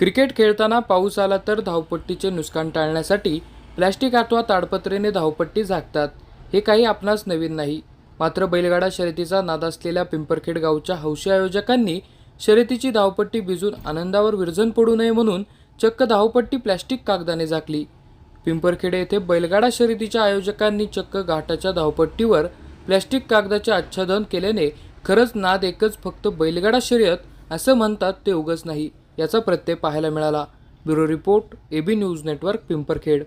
Cricket खेळताना पाऊस आला तर धावपट्टीचे नुकसान टाळण्यासाठी प्लॅस्टिक अथवा ताडपत्रेने धावपट्टी झाकतात. हे काही आपणास नवीन नाही. मात्र बैलगाडा शर्यतीचा नाद असलेल्या पिंपरखेड गावच्या हौशी आयोजकांनी शर्यतीची धावपट्टी भिजून आनंदावर विरजन पडू नये म्हणून चक्क धावपट्टी प्लॅस्टिक कागदाने झाकली. पिंपरखेडे येथे बैलगाडा शर्यतीच्या आयोजकांनी चक्क घाटाच्या धावपट्टीवर प्लॅस्टिक कागदाचे आच्छादन केल्याने खरंच नाद एकच फक्त बैलगाडा शर्यत असं म्हणतात ते उगच नाही. याचा प्रत्यय पाहायला मिळाला. Bureau report A B news network Pimparkhed.